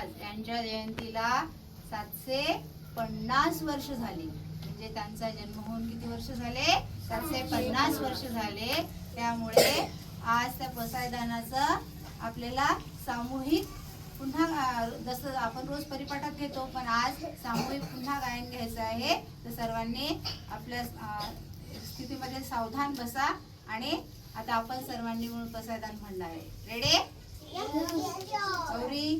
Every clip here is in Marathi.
महाराज. यांच्या जयंतीला सातशे पन्नास वर्ष झाली. म्हणजे त्यांचा जन्म होऊन किती वर्ष झाले? सातशे पन्नास वर्ष झाले. त्यामुळे आज त्या पसायदानाचं आपल्याला सामूहिक पुन्हा जसं आपण रोज परिपाठात घेतो पण आज सामूहिक पुन्हा गायन घ्यायचं आहे. तर सर्वांनी आपल्या स्थितीमध्ये सावधान बसा आणि आता आपण सर्वांनी मिळून पसायदान म्हणणार आहे. रेडे गौरी?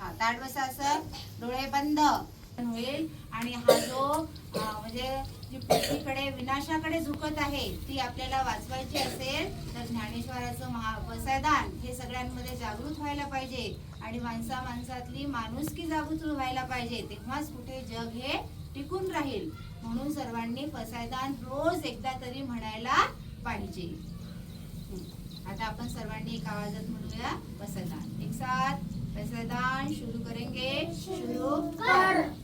हा ताट बसा असं डोळे बंद होईल. आणि हा जो म्हणजे जी पृथ्वीकडे विनाशाकडे झुकत आहे ती आपल्याला वाचवायची असेल तर ज्ञानेश्वराचं महा पसायदान हे सगळ्यांमध्ये जागृत व्हायला पाहिजे. आणि माणसा माणसातली माणुसकी जागृत व्हायला पाहिजे. तेव्हाच कुठे जग हे टिकून राहील. म्हणून सर्वांनी पसायदान रोज एकदा तरी म्हणायला पाहिजे. आता आपण सर्वांनी एक आवाजात म्हणूया पसायदान एक साथ. पसायदान शुरू करेंगे. शुरू कर.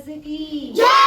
as it is. Yeah!